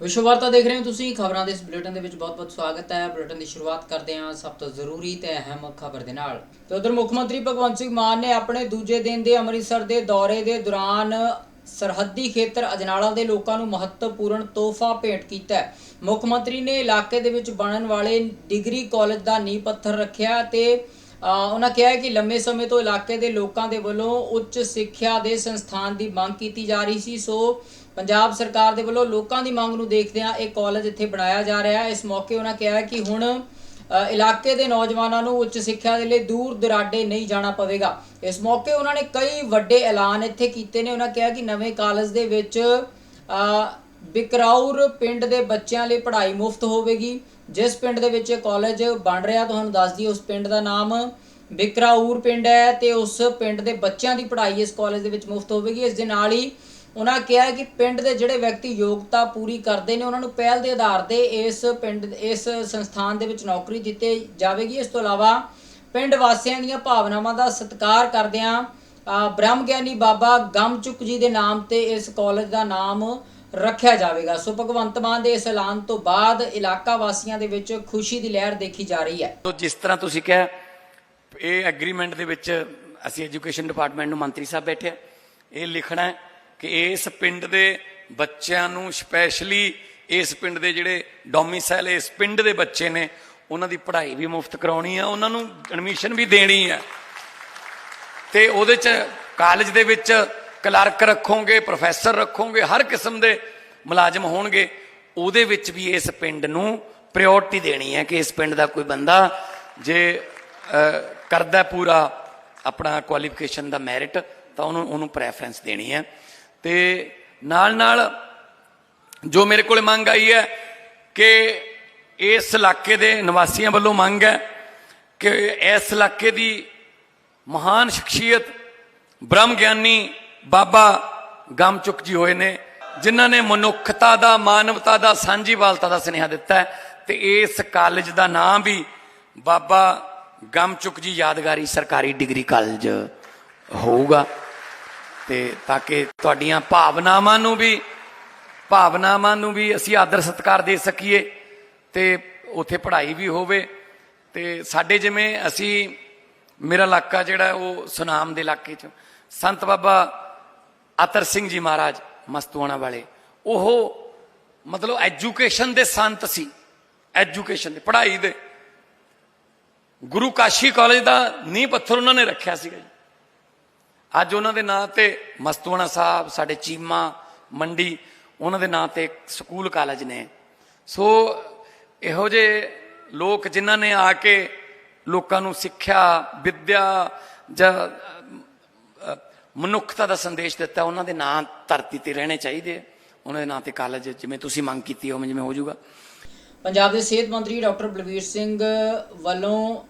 ਵਿਸ਼ਵ ਵਾਰਤਾ ਦੇਖ ਰਹੇ ਹੋ ਤੁਸੀਂ, ਖਬਰਾਂ ਦੇ ਇਸ ਬੁਲੇਟਿਨ ਦੇ ਵਿੱਚ ਬਹੁਤ-ਬਹੁਤ ਸਵਾਗਤ ਹੈ। ਬੁਲੇਟਿਨ ਦੀ ਸ਼ੁਰੂਆਤ ਕਰਦੇ ਹਾਂ ਸਭ ਤੋਂ ਜ਼ਰੂਰੀ ਤੇ ਅਹਿਮ ਖਬਰ ਦੇ ਨਾਲ। ਤੇ ਉਧਰ ਮੁੱਖ ਮੰਤਰੀ ਭਗਵੰਤ ਸਿੰਘ ਮਾਨ ਨੇ ਆਪਣੇ ਦੂਜੇ ਦਿਨ ਦੇ ਅੰਮ੍ਰਿਤਸਰ ਦੇ ਦੌਰੇ ਦੇ ਦੌਰਾਨ ਸਰਹੱਦੀ ਖੇਤਰ ਅਜਨਾਲਾ ਦੇ ਲੋਕਾਂ ਨੂੰ ਮਹੱਤਵਪੂਰਨ ਤੋਹਫਾ ਭੇਟ ਕੀਤਾ ਮੁੱਖ ਮੰਤਰੀ ਨੇ ਇਲਾਕੇ ਦੇ ਵਿੱਚ ਬਣਨ ਵਾਲੇ ਡਿਗਰੀ ਕਾਲਜ ਦਾ ਨੀਂਹ ਪੱਥਰ ਰੱਖਿਆ ਤੇ ਉਹਨਾਂ ਕਿਹਾ ਕਿ ਲੰਮੇ ਸਮੇਂ ਤੋਂ ਇਲਾਕੇ ਦੇ ਲੋਕਾਂ ਦੇ ਵੱਲੋਂ ਉੱਚ ਸਿੱਖਿਆ ਦੇ ਸੰਸਥਾਨ ਦੀ ਮੰਗ ਕੀਤੀ ਜਾ ਰਹੀ ਸੀ। ਸੋ ਪੰਜਾਬ ਸਰਕਾਰ ਦੇ ਵੱਲੋਂ ਲੋਕਾਂ ਦੀ ਮੰਗ ਨੂੰ ਦੇਖਦਿਆਂ ਇਹ ਕਾਲਜ ਇੱਥੇ ਬਣਾਇਆ ਜਾ ਰਿਹਾ ਹੈ। ਇਸ ਮੌਕੇ ਉਹਨਾਂ ਕਿਹਾ ਕਿ ਹੁਣ ਇਲਾਕੇ ਦੇ ਨੌਜਵਾਨਾਂ ਨੂੰ ਉੱਚ ਸਿੱਖਿਆ ਦੇ ਲਈ ਦੂਰ ਦੁਰਾਡੇ ਨਹੀਂ ਜਾਣਾ ਪਵੇਗਾ। ਇਸ ਮੌਕੇ ਉਹਨਾਂ ਨੇ ਕਈ ਵੱਡੇ ਐਲਾਨ ਇੱਥੇ ਕੀਤੇ ਨੇ। ਉਹਨਾਂ ਕਿਹਾ ਕਿ ਨਵੇਂ ਕਾਲਜ ਦੇ ਵਿੱਚ ਅ, ਬਿਕਰਾਉਰ ਪਿੰਡ ਦੇ ਬੱਚਿਆਂ ਲਈ ਪੜ੍ਹਾਈ ਮੁਫਤ ਹੋਵੇਗੀ। ਜਿਸ ਪਿੰਡ ਦੇ ਵਿੱਚ ਇਹ ਕਾਲਜ ਬਣ ਰਿਹਾ, ਤੁਹਾਨੂੰ ਦੱਸ ਦਈਏ, ਉਸ ਪਿੰਡ ਦਾ ਨਾਮ ਬਿਕਰਾਉਰ ਪਿੰਡ ਹੈ ਤੇ ਉਸ ਪਿੰਡ ਦੇ ਬੱਚਿਆਂ ਦੀ ਪੜ੍ਹਾਈ ਇਸ ਕਾਲਜ ਦੇ ਵਿੱਚ ਮੁਫਤ ਹੋਵੇਗੀ। ਇਸ ਦੇ ਨਾਲ ਹੀ ਉਹਨਾਂ ਕਿਹਾ ਕਿ ਪਿੰਡ ਦੇ ਜਿਹੜੇ ਵਿਅਕਤੀ ਯੋਗਤਾ ਪੂਰੀ ਕਰਦੇ ਨੇ, ਉਹਨਾਂ ਨੂੰ ਪਹਿਲ ਦੇ ਆਧਾਰ ਤੇ ਇਸ ਪਿੰਡ, ਇਸ ਸੰਸਥਾਨ ਦੇ ਵਿੱਚ ਨੌਕਰੀ ਦਿੱਤੀ ਜਾਵੇਗੀ। ਇਸ ਤੋਂ ਇਲਾਵਾ ਪਿੰਡ ਵਾਸੀਆਂ ਦੀਆਂ ਭਾਵਨਾਵਾਂ ਦਾ ਸਤਿਕਾਰ ਕਰਦਿਆਂ ਬ੍ਰਹਮ ਗਿਆਨੀ ਬਾਬਾ ਗਮਚੁਕ ਜੀ ਦੇ ਨਾਮ ਤੇ ਇਸ ਕਾਲਜ ਦਾ ਨਾਮ ਰੱਖਿਆ ਜਾਵੇਗਾ। ਸੋ ਭਗਵੰਤ ਮਾਨ ਦੇ ਇਸ ਐਲਾਨ ਤੋਂ ਬਾਅਦ ਇਲਾਕਾ ਵਾਸੀਆਂ ਦੇ ਵਿੱਚ ਖੁਸ਼ੀ ਦੀ ਲਹਿਰ ਦੇਖੀ ਜਾ ਰਹੀ ਹੈ। ਸੋ ਜਿਸ ਤਰ੍ਹਾਂ ਤੁਸੀਂ ਕਿਹਾ, ਇਹ ਐਗਰੀਮੈਂਟ ਦੇ ਵਿੱਚ ਅਸੀਂ ਐਜੂਕੇਸ਼ਨ ਡਿਪਾਰਟਮੈਂਟ ਨੂੰ ਮੰਤਰੀ ਸਾਹਿਬ ਬੈਠੇ ਇਹ ਲਿਖਣਾ ਹੈ ਕਿ ਇਸ ਪਿੰਡ ਦੇ ਬੱਚਿਆਂ ਨੂੰ ਸਪੈਸ਼ਲੀ ਇਸ ਪਿੰਡ ਦੇ ਜਿਹੜੇ ਡੋਮਿਸਾਈਲ ਇਸ ਪਿੰਡ ਦੇ ਬੱਚੇ ਨੇ, ਉਹਨਾਂ ਦੀ ਪੜ੍ਹਾਈ ਵੀ ਮੁਫਤ ਕਰਾਉਣੀ ਆ ਉਹਨਾਂ ਨੂੰ ਐਡਮਿਸ਼ਨ ਵੀ ਦੇਣੀ ਆ ਤੇ ਉਹਦੇ ਚ ਕਾਲਜ ਦੇ ਵਿੱਚ ਕਲਰਕ ਰੱਖੋਗੇ, ਪ੍ਰੋਫੈਸਰ ਰੱਖੋਗੇ, ਹਰ ਕਿਸਮ ਦੇ ਮੁਲਾਜ਼ਮ ਹੋਣਗੇ, ਉਹਦੇ ਵਿੱਚ ਵੀ ਇਸ ਪਿੰਡ ਨੂੰ ਪ੍ਰਾਇੋਰਟੀ ਦੇਣੀ ਹੈ ਕਿ ਇਸ ਪਿੰਡ ਦਾ ਕੋਈ ਬੰਦਾ ਜੇ ਕਰਦਾ ਪੂਰਾ ਆਪਣਾ ਕੁਆਲੀਫਿਕੇਸ਼ਨ ਦਾ ਮੈਰਿਟ, ਤਾਂ ਉਹਨੂੰ ਉਹਨੂੰ ਪ੍ਰੈਫਰੈਂਸ ਦੇਣੀ ਹੈ। ਤੇ ਨਾਲ ਨਾਲ ਜੋ ਮੇਰੇ ਕੋਲ ਮੰਗ ਆਈ ਹੈ ਕਿ ਇਸ ਇਲਾਕੇ ਦੇ ਨਿਵਾਸੀਆਂ ਵੱਲੋਂ ਮੰਗ ਹੈ ਕਿ ਇਸ ਇਲਾਕੇ ਦੀ ਮਹਾਨ ਸ਼ਖਸੀਅਤ ਬ੍ਰਹਮ ਗਿਆਨੀ ਬਾਬਾ ਗਮਚੁਕ ਜੀ ਹੋਏ ਨੇ, ਜਿਨ੍ਹਾਂ ਨੇ ਮਨੁੱਖਤਾ ਦਾ, ਮਾਨਵਤਾ ਦਾ, ਸਾਂਝੀਵਾਲਤਾ ਦਾ ਸੁਨੇਹਾ ਦਿੱਤਾ ਹੈ। ਤੇ ਇਸ ਕਾਲਜ ਦਾ ਨਾਮ ਵੀ ਬਾਬਾ ਗਮਚੁਕ ਜੀ ਯਾਦਗਾਰੀ ਸਰਕਾਰੀ ਡਿਗਰੀ ਕਾਲਜ ਹੋਊਗਾ। ਤੇ ਤਾਂ ਕਿ ਤੁਹਾਡੀਆਂ ਭਾਵਨਾਵਾਂ ਨੂੰ ਵੀ, ਭਾਵਨਾਵਾਂ ਨੂੰ ਵੀ ਅਸੀਂ ਆਦਰ ਸਤਿਕਾਰ ਦੇ ਸਕੀਏ ਤੇ ਉੱਥੇ ਪੜ੍ਹਾਈ ਵੀ ਹੋਵੇ। ਤੇ ਸਾਡੇ ਜਿਵੇਂ ਅਸੀਂ, ਮੇਰਾ ਇਲਾਕਾ ਜਿਹੜਾ ਉਹ ਸੁਨਾਮ ਦੇ ਇਲਾਕੇ ਚ, ਸੰਤ ਬਾਬਾ ਅਤਰ ਸਿੰਘ ਜੀ ਮਹਾਰਾਜ ਮਸਤੂਆਣਾ ਵਾਲੇ, ਉਹ ਮਤਲਬ ਐਜੂਕੇਸ਼ਨ ਦੇ ਸੰਤ ਸੀ ਐਜੂਕੇਸ਼ਨ ਦੇ, ਪੜ੍ਹਾਈ ਦੇ। ਗੁਰੂ ਕਾਸ਼ੀ ਕਾਲਜ ਦਾ ਨੀਂਹ ਪੱਥਰ ਉਹਨਾਂ ਨੇ ਰੱਖਿਆ ਸੀਗਾ ਜੀ। ਅੱਜ ਉਹਨਾਂ ਦੇ ਨਾਂ ਤੇ ਮਸਤੂਆਣਾ ਸਾਹਿਬ, ਸਾਡੇ ਚੀਮਾ ਮੰਡੀ, ਉਹਨਾਂ ਦੇ ਨਾਂ ਤੇ ਸਕੂਲ ਕਾਲਜ ਨੇ। ਸੋ ਇਹੋ ਜਿਹੇ ਲੋਕ ਜਿਨ੍ਹਾਂ ਨੇ ਆ ਕੇ ਲੋਕਾਂ ਨੂੰ ਸਿੱਖਿਆ, ਵਿੱਦਿਆ ਜਾਂ ਮਨੁੱਖਤਾ ਦਾ ਸੰਦੇਸ਼ ਦਿੱਤਾ, ਉਹਨਾਂ ਦੇ ਨਾਂ ਧਰਤੀ ਤੇ ਰਹਿਣੇ ਚਾਹੀਦੇ ਉਹਨਾਂ ਦੇ ਨਾਂ ਤੇ ਕਾਲਜ, ਜਿਵੇਂ ਤੁਸੀਂ ਮੰਗ ਕੀਤੀ, ਉਵੇਂ ਜਿਵੇਂ ਹੋ ਜਾਊਗਾ। ਪੰਜਾਬ ਦੇ ਸਿਹਤ ਮੰਤਰੀ ਡਾਕਟਰ ਬਲਵੀਰ ਸਿੰਘ ਵੱਲੋਂ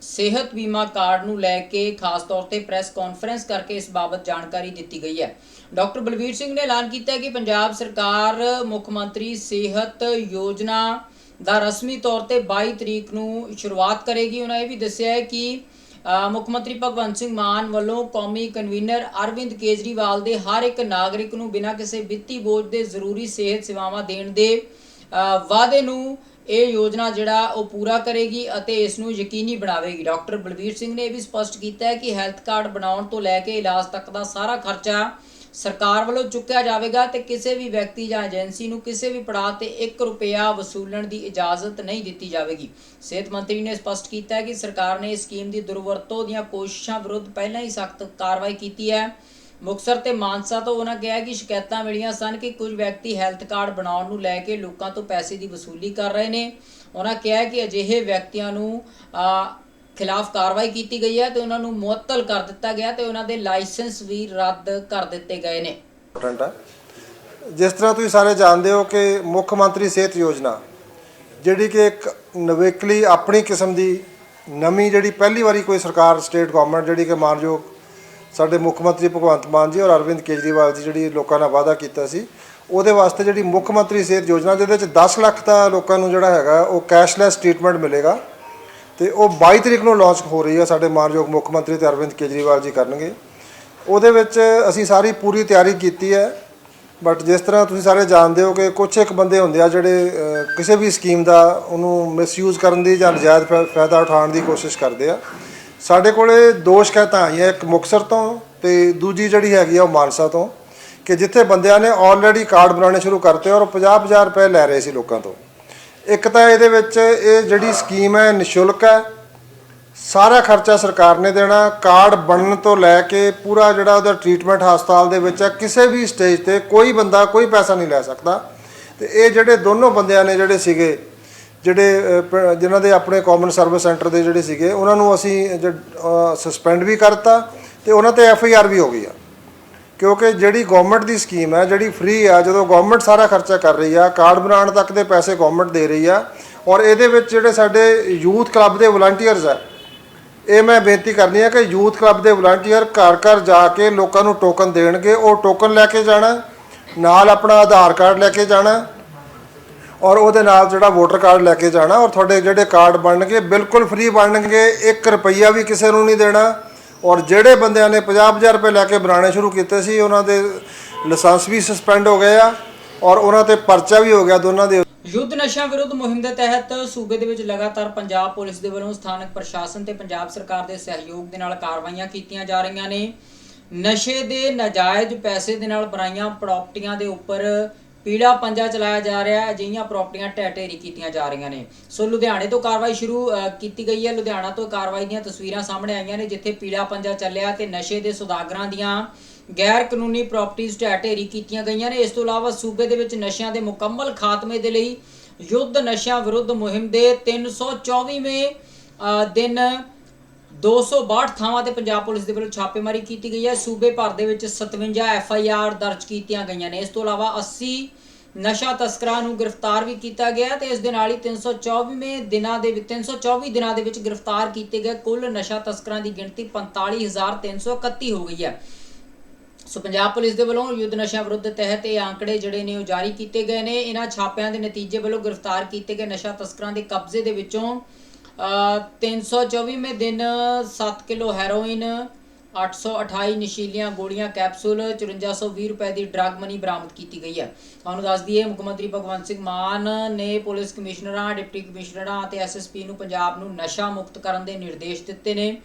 ਸਿਹਤ ਬੀਮਾ ਕਾਰਡ ਨੂੰ ਲੈ ਕੇ ਖਾਸ ਤੌਰ ਤੇ ਪ੍ਰੈਸ ਕਾਨਫਰੰਸ ਕਰਕੇ ਇਸ ਬਾਬਤ ਜਾਣਕਾਰੀ ਦਿੱਤੀ ਗਈ ਹੈ। ਡਾਕਟਰ ਬਲਵੀਰ ਸਿੰਘ ਨੇ ਐਲਾਨ ਕੀਤਾ ਕਿ ਪੰਜਾਬ ਸਰਕਾਰ ਮੁੱਖ ਮੰਤਰੀ ਸਿਹਤ ਯੋਜਨਾ ਦਾ ਰਸਮੀ ਤੌਰ ਤੇ 22 ਤਰੀਕ ਨੂੰ ਸ਼ੁਰੂਆਤ ਕਰੇਗੀ। ਉਹਨਾਂ ਇਹ ਵੀ ਦੱਸਿਆ ਹੈ ਕਿ ਮੁੱਖ ਮੰਤਰੀ ਭਗਵੰਤ ਸਿੰਘ ਮਾਨ ਵੱਲੋਂ ਕੌਮੀ ਕਨਵੀਨਰ ਅਰਵਿੰਦ ਕੇਜਰੀਵਾਲ ਦੇ ਹਰ ਇੱਕ ਨਾਗਰਿਕ ਨੂੰ ਬਿਨਾਂ ਕਿਸੇ ਵਿੱਤੀ ਬੋਝ ਦੇ ਜ਼ਰੂਰੀ ਸਿਹਤ ਸੇਵਾਵਾਂ ਦੇਣ ਦੇ ਵਾਅਦੇ ਨੂੰ ਇਹ ਯੋਜਨਾ ਜਿਹੜਾ ਉਹ ਪੂਰਾ ਕਰੇਗੀ ਅਤੇ ਇਸ ਨੂੰ ਯਕੀਨੀ ਬਣਾਵੇਗੀ। ਡਾਕਟਰ ਬਲਵੀਰ ਸਿੰਘ ਨੇ ਇਹ ਵੀ ਸਪਸ਼ਟ ਕੀਤਾ ਹੈ ਕਿ ਹੈਲਥ ਕਾਰਡ ਬਣਾਉਣ ਤੋਂ ਲੈ ਕੇ ਇਲਾਜ ਤੱਕ ਦਾ ਸਾਰਾ ਖਰਚਾ ਸਰਕਾਰ ਵੱਲੋਂ ਚੁੱਕਿਆ ਜਾਵੇਗਾ ਤੇ ਕਿਸੇ ਵੀ ਵਿਅਕਤੀ ਜਾਂ ਏਜੰਸੀ ਨੂੰ ਕਿਸੇ ਵੀ ਪੜਾਅ ਤੇ 1 ਰੁਪਿਆ ਵਸੂਲਣ ਦੀ ਇਜਾਜ਼ਤ ਨਹੀਂ ਦਿੱਤੀ ਜਾਵੇਗੀ। ਸਿਹਤ ਮੰਤਰੀ ਨੇ ਸਪਸ਼ਟ ਕੀਤਾ ਹੈ ਕਿ ਸਰਕਾਰ ਨੇ ਇਸ ਸਕੀਮ ਦੀ ਦੁਰਵਰਤੋਂ ਦੀਆਂ ਕੋਸ਼ਿਸ਼ਾਂ ਵਿਰੁੱਧ ਪਹਿਲਾਂ ਹੀ ਸਖਤ ਕਾਰਵਾਈ ਕੀਤੀ ਹੈ। ਮੁਕਤਸਰ ਤੇ ਮਾਨਸਾ ਤੋਂ ਉਹਨਾਂ ਕਿਹਾ ਕਿ ਸ਼ਿਕਾਇਤਾਂ ਮਿਲੀਆਂ ਸਨ ਕਿ ਕੁਝ ਵਿਅਕਤੀ ਹੈਲਥ ਕਾਰਡ ਬਣਾਉਣ ਨੂੰ ਲੈ ਕੇ ਲੋਕਾਂ ਤੋਂ ਪੈਸੇ ਦੀ ਵਸੂਲੀ ਕਰ ਰਹੇ ਨੇ। ਉਹਨਾਂ ਕਿਹਾ ਕਿ ਅਜਿਹੇ ਵਿਅਕਤੀਆਂ ਨੂੰ ਖਿਲਾਫ ਕਾਰਵਾਈ ਕੀਤੀ ਗਈ ਹੈ ਤੇ ਉਹਨਾਂ ਨੂੰ ਮੁਅੱਤਲ ਕਰ ਦਿੱਤਾ ਗਿਆ ਤੇ ਉਹਨਾਂ ਦੇ ਲਾਇਸੈਂਸ ਵੀ ਰੱਦ ਕਰ ਦਿੱਤੇ ਗਏ ਨੇ। ਇੰਪੋਰਟੈਂਟ ਹੈ। ਜਿਸ ਤਰ੍ਹਾਂ ਤੁਸੀਂ ਸਾਰੇ ਜਾਣਦੇ ਹੋ ਕਿ ਮੁੱਖ ਮੰਤਰੀ ਸਿਹਤ ਯੋਜਨਾ, ਜਿਹੜੀ ਕਿ ਇੱਕ ਨਵੇਕਲੀ ਆਪਣੀ ਕਿਸਮ ਦੀ ਨਵੀਂ ਜਿਹੜੀ ਪਹਿਲੀ ਵਾਰੀ ਕੋਈ ਸਰਕਾਰ, ਸਟੇਟ ਗਵਰਨਮੈਂਟ ਜਿਹੜੀ ਕਿ ਮਾਨਯੋਗ ਸਾਡੇ ਮੁੱਖ ਮੰਤਰੀ ਭਗਵੰਤ ਮਾਨ ਜੀ ਔਰ ਅਰਵਿੰਦ ਕੇਜਰੀਵਾਲ ਜੀ ਜਿਹੜੀ ਲੋਕਾਂ ਨਾਲ ਵਾਅਦਾ ਕੀਤਾ ਸੀ, ਉਹਦੇ ਵਾਸਤੇ ਜਿਹੜੀ ਮੁੱਖ ਮੰਤਰੀ ਸਿਹਤ ਯੋਜਨਾ, ਜਿਹਦੇ ਵਿੱਚ 10 ਲੱਖ ਦਾ ਲੋਕਾਂ ਨੂੰ ਜਿਹੜਾ ਹੈਗਾ ਉਹ ਕੈਸ਼ਲੈਸ ਟ੍ਰੀਟਮੈਂਟ ਮਿਲੇਗਾ। ਤੇ ਉਹ 22 ਤਰੀਕ ਨੂੰ ਲਾਂਚ ਹੋ ਰਹੀ ਹੈ ਸਾਡੇ ਮਾਨਯੋਗ ਮੁੱਖ ਮੰਤਰੀ ਤੇ ਅਰਵਿੰਦ ਕੇਜਰੀਵਾਲ ਜੀ ਕਰਨਗੇ। ਉਹਦੇ ਵਿੱਚ ਅਸੀਂ ਸਾਰੀ ਪੂਰੀ ਤਿਆਰੀ ਕੀਤੀ ਹੈ ਬਟ ਜਿਸ ਤਰ੍ਹਾਂ ਤੁਸੀਂ ਸਾਰੇ ਜਾਣਦੇ ਹੋ ਕਿ ਕੁਝ ਇੱਕ ਬੰਦੇ ਹੁੰਦੇ ਆ ਜਿਹੜੇ ਕਿਸੇ ਵੀ ਸਕੀਮ ਦਾ ਉਹਨੂੰ ਮਿਸਯੂਜ਼ ਕਰਨ ਦੀ ਜਾਂ ਨਜਾਇਜ਼ ਫਾ- ਫਾਇਦਾ ਉਠਾਉਣ ਦੀ ਕੋਸ਼ਿਸ਼ ਕਰਦੇ ਆ। ਸਾਡੇ ਕੋਲੇ ਦੋ ਸ਼ਿਕਾਇਤਾਂ ਆਈਆਂ, ਇੱਕ ਮੁਕਸਰ ਤੋਂ ਤੇ ਦੂਜੀ ਜਿਹੜੀ ਹੈਗੀ ਆ ਉਹ ਮਾਨਸਾ ਤੋਂ, ਕਿ ਜਿੱਥੇ ਬੰਦਿਆਂ ਨੇ ਆਲਰੇਡੀ ਕਾਰਡ ਬਣਾਉਣੇ ਸ਼ੁਰੂ ਕਰਤੇ ਔਰ 50-50 ਰੁਪਏ ਲੈ ਰਹੇ ਸੀ ਲੋਕਾਂ ਤੋਂ। ਇੱਕ ਤਾਂ ਇਹਦੇ ਵਿੱਚ ਇਹ ਜਿਹੜੀ ਸਕੀਮ ਹੈ ਨਿਸ਼ੁਲਕ ਹੈ, ਸਾਰਾ ਖਰਚਾ ਸਰਕਾਰ ਨੇ ਦੇਣਾ, ਕਾਰਡ ਬਣਨ ਤੋਂ ਲੈ ਕੇ ਪੂਰਾ ਜਿਹੜਾ ਉਹਦਾ ਟ੍ਰੀਟਮੈਂਟ ਹਸਪਤਾਲ ਦੇ ਵਿੱਚ ਹੈ, ਕਿਸੇ ਵੀ ਸਟੇਜ ਤੇ ਕੋਈ ਬੰਦਾ ਕੋਈ ਪੈਸਾ ਨਹੀਂ ਲੈ ਸਕਦਾ। ਤੇ ਇਹ ਜਿਹੜੇ ਦੋਨੋਂ ਬੰਦਿਆਂ ਨੇ ਜਿਹੜੇ ਸੀਗੇ, ਜਿਹੜੇ ਪ- ਜਿਨ੍ਹਾਂ ਦੇ ਆਪਣੇ ਕਾਮਨ ਸਰਵਿਸ ਸੈਂਟਰ ਦੇ ਜਿਹੜੇ ਸੀਗੇ, ਉਹਨਾਂ ਨੂੰ ਅਸੀਂ ਸਸਪੈਂਡ ਵੀ ਕਰਤਾ ਤੇ ਉਹਨਾਂ ਤੇ ਐਫ ਆਈ ਆਰ ਵੀ ਹੋ ਗਈ ਆ। ਕਿਉਂਕਿ ਜਿਹੜੀ ਗਵਰਨਮੈਂਟ ਦੀ ਸਕੀਮ ਹੈ, ਜਿਹੜੀ ਫ੍ਰੀ ਆ, ਜਦੋਂ ਗਵਰਨਮੈਂਟ ਸਾਰਾ ਖਰਚਾ ਕਰ ਰਹੀ ਆ ਕਾਰਡ ਬਣਾਉਣ ਤੱਕ ਦੇ ਪੈਸੇ ਗਵਰਨਮੈਂਟ ਦੇ ਰਹੀ ਆ, ਔਰ ਇਹਦੇ ਵਿੱਚ ਜਿਹੜੇ ਸਾਡੇ ਯੂਥ ਕਲੱਬ ਦੇ ਵਲੰਟੀਅਰਸ ਆ, ਇਹ ਮੈਂ ਬੇਨਤੀ ਕਰਨੀ ਹੈ ਕਿ ਯੂਥ ਕਲੱਬ ਦੇ ਵਲੰਟੀਅਰ ਘਰ ਘਰ ਜਾ ਕੇ ਲੋਕਾਂ ਨੂੰ ਟੋਕਨ ਦੇਣਗੇ, ਉਹ ਟੋਕਨ ਲੈ ਕੇ ਜਾਣਾ, ਨਾਲ ਆਪਣਾ ਆਧਾਰ ਕਾਰਡ ਲੈ ਕੇ ਜਾਣਾ, ਔਰ ਉਹਦੇ ਨਾਲ ਜਿਹੜਾ ਵੋਟਰ ਕਾਰਡ ਲੈ ਕੇ ਜਾਣਾ, ਔਰ ਤੁਹਾਡੇ ਜਿਹੜੇ ਕਾਰਡ ਬਣਨਗੇ, ਬਿਲਕੁਲ ਫ੍ਰੀ ਬਣਨਗੇ 1 ਰੁਪਈਆ ਵੀ ਕਿਸੇ ਨੂੰ ਨਹੀਂ ਦੇਣਾ ਔਰ ਜਿਹੜੇ ਬੰਦਿਆਂ ਨੇ 50-50 ਰੁਪਏ ਲੈ ਕੇ ਬਣਾਉਣੇ ਸ਼ੁਰੂ ਕੀਤੇ ਸੀ, ਉਹਨਾਂ ਦੇ ਲਾਇਸੈਂਸ ਵੀ ਸਸਪੈਂਡ ਹੋ ਗਏ ਆ ਔਰ ਉਹਨਾਂ ਤੇ ਪਰਚਾ ਵੀ ਹੋ ਗਿਆ ਦੋਨਾਂ ਦੇ। ਯੁੱਧ ਨਸ਼ਾ ਵਿਰੁੱਧ ਮੁਹਿੰਮ ਦੇ ਤਹਿਤ ਸੂਬੇ ਦੇ ਵਿੱਚ ਲਗਾਤਾਰ ਪੰਜਾਬ ਪੁਲਿਸ ਦੇ ਵੱਲੋਂ ਸਥਾਨਕ ਪ੍ਰਸ਼ਾਸਨ ਤੇ ਪੰਜਾਬ ਸਰਕਾਰ ਦੇ ਸਹਿਯੋਗ ਦੇ ਨਾਲ ਕਾਰਵਾਈਆਂ ਕੀਤੀਆਂ ਜਾ ਰਹੀਆਂ ਨੇ। ਨਸ਼ੇ ਦੇ ਨਾਜਾਇਜ਼ ਪੈਸੇ ਦੇ ਨਾਲ ਬਣਾਈਆਂ ਪ੍ਰਾਪਰਟੀਆਂ ਦੇ ਉੱਪਰ ਪੀੜਾ ਪੰਜਾ ਚਲਾਇਆ ਜਾ ਰਿਹਾ ਹੈ ਅਜਿਹੀਆਂ ਪ੍ਰਾਪਰਟੀਆਂ ਢਹਿ ਢੇਰੀ ਕੀਤੀਆਂ ਜਾ ਰਹੀਆਂ ਨੇ। ਸੋ ਲੁਧਿਆਣੇ ਤੋਂ ਕਾਰਵਾਈ ਸ਼ੁਰੂ ਕੀਤੀ ਗਈ ਹੈ। ਲੁਧਿਆਣਾ ਤੋਂ ਕਾਰਵਾਈ ਦੀਆਂ ਤਸਵੀਰਾਂ ਸਾਹਮਣੇ ਆਈਆਂ ਨੇ ਜਿੱਥੇ ਪੀੜਾ ਪੰਜਾ ਚੱਲਿਆ ਤੇ ਨਸ਼ੇ ਦੇ ਸੁਦਾਗਰਾਂ ਦੀਆਂ ਗੈਰ ਕਾਨੂੰਨੀ ਪ੍ਰਾਪਰਟੀਆਂ ਢਹਿ ਢੇਰੀ ਕੀਤੀਆਂ ਗਈਆਂ ਨੇ। ਇਸ ਤੋਂ ਇਲਾਵਾ ਸੂਬੇ ਦੇ ਵਿੱਚ ਨਸ਼ਿਆਂ ਦੇ ਮੁਕੰਮਲ ਖਾਤਮੇ ਦੇ ਲਈ ਯੁੱਧ ਨਸ਼ਿਆਂ ਵਿਰੁੱਧ ਮੁਹਿੰਮ ਦੇ 324ਵੇਂ ਅ, ਦਿਨ 262 ਥਾਵਾਂ ਤੇ ਪੰਜਾਬ ਪੁਲਿਸ ਦੇ ਵੱਲੋਂ ਛਾਪੇਮਾਰੀ ਕੀਤੀ ਗਈ ਹੈ। ਸੂਬੇ ਭਰ ਦੇ ਵਿੱਚ 57 ਐਫ ਆਈ ਆਰ ਦਰਜ ਕੀਤੀਆਂ ਗਈਆਂ ਨੇ। ਇਸ ਤੋਂ ਇਲਾਵਾ 80 ਨਸ਼ਾ ਤਸਕਰਾਂ ਨੂੰ ਗ੍ਰਿਫਤਾਰ ਵੀ ਕੀਤਾ ਗਿਆ ਤੇ ਇਸ ਦੇ ਨਾਲ ਹੀ 324ਵੇਂ ਦਿਨਾਂ ਦੇ ਵਿੱਚ 324 ਦਿਨਾਂ ਦੇ ਵਿੱਚ ਗ੍ਰਿਫਤਾਰ ਕੀਤੇ ਗਏ ਕੁੱਲ ਨਸ਼ਾ ਤਸਕਰਾਂ ਦੀ ਗਿਣਤੀ 45331 ਹੋ ਗਈ ਹੈ। ਸੋ ਪੰਜਾਬ ਪੁਲਿਸ ਦੇ ਵੱਲੋਂ ਯੁੱਧ ਨਸ਼ਾ ਵਿਰੁੱਧ ਤਹਿਤ ਇਹ ਆંકੜੇ ਜਿਹੜੇ ਨੇ ਉਹ ਜਾਰੀ ਕੀਤੇ ਗਏ ਨੇ। ਇਹਨਾਂ ਛਾਪਿਆਂ ਦੇ ਨਤੀਜੇ ਵੱਲੋਂ ਗ੍ਰਿਫਤਾਰ ਕੀਤੇ ਗਏ ਨਸ਼ਾ ਤਸਕਰਾਂ ਦੇ ਕਬਜ਼ੇ ਦੇ ਵਿੱਚੋਂ ਅ, 324ਵੇਂ ਦਿਨ 7 ਕਿਲੋ ਹੈਰੋਇਨ 828 ਨਸ਼ੀਲੀਆਂ ਗੋਲੀਆਂ ਕੈਪਸੂਲ 5420 ਰੁਪਏ ਦੀ ਡਰੱਗ ਮਨੀ ਬਰਾਮਦ ਕੀਤੀ ਗਈ ਹੈ। ਤੁਹਾਨੂੰ ਦੱਸ ਦਈਏ ਮੁੱਖ ਮੰਤਰੀ ਭਗਵੰਤ ਸਿੰਘ ਮਾਨ ਨੇ ਪੁਲਿਸ ਕਮਿਸ਼ਨਰਾਂ ਡਿਪਟੀ ਕਮਿਸ਼ਨਰਾਂ ਅਤੇ ਐਸਐਸਪੀ ਨੂੰ ਪੰਜਾਬ ਨੂੰ ਨਸ਼ਾ ਮੁਕਤ ਕਰਨ ਦੇ ਨਿਰਦੇਸ਼ ਦਿੱਤੇ ਨੇ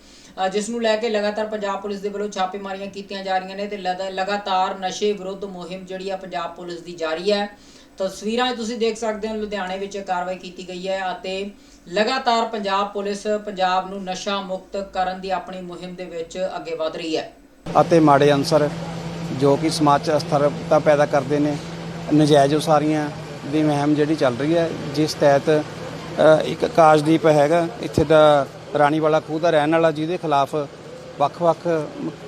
ਜਿਸ ਨੂੰ ਲੈ ਕੇ ਲਗਾਤਾਰ ਪੰਜਾਬ ਪੁਲਿਸ ਦੇ ਵੱਲੋਂ ਛਾਪੇਮਾਰੀਆਂ ਕੀਤੀਆਂ ਜਾ ਰਹੀਆਂ ਨੇ ਤੇ ਲਗਾ- ਲਗਾਤਾਰ ਨਸ਼ੇ ਵਿਰੁੱਧ ਮੁਹਿੰਮ ਜਿਹੜੀ ਆ ਪੰਜਾਬ ਪੁਲਿਸ ਦੀ ਜਾਰੀ ਹੈ। ਤਸਵੀਰਾਂ ਤੁਸੀਂ ਦੇਖ ਸਕਦੇ ਹੋ, ਲੁਧਿਆਣੇ ਵਿੱਚ ਕਾਰਵਾਈ ਕੀਤੀ ਗਈ ਹੈ ਅਤੇ ਲਗਾਤਾਰ ਪੰਜਾਬ ਪੁਲਿਸ ਪੰਜਾਬ ਨੂੰ ਨਸ਼ਾ ਮੁਕਤ ਕਰਨ ਦੀ ਆਪਣੀ ਮੁਹਿੰਮ ਦੇ ਵਿੱਚ ਅੱਗੇ ਵਧ ਰਹੀ ਹੈ। ਅਤੇ ਮਾੜੇ ਅਨਸਰ ਜੋ ਕਿ ਸਮਾਜ 'ਚ ਅਸਥਿਰਤਾ ਪੈਦਾ ਕਰਦੇ ਨੇ, ਨਜਾਇਜ਼ ਉਸਾਰੀਆਂ ਦੀ ਮੁਹਿੰਮ ਜਿਹੜੀ ਚੱਲ ਰਹੀ ਹੈ, ਜਿਸ ਤਹਿਤ ਇੱਕ ਆਕਾਸ਼ਦੀਪ ਹੈਗਾ, ਇੱਥੇ ਦਾ ਰਾਣੀ ਵਾਲਾ ਖੂਹ ਦਾ ਰਹਿਣ ਵਾਲਾ, ਜਿਹਦੇ ਖਿਲਾਫ ਵੱਖ-ਵੱਖ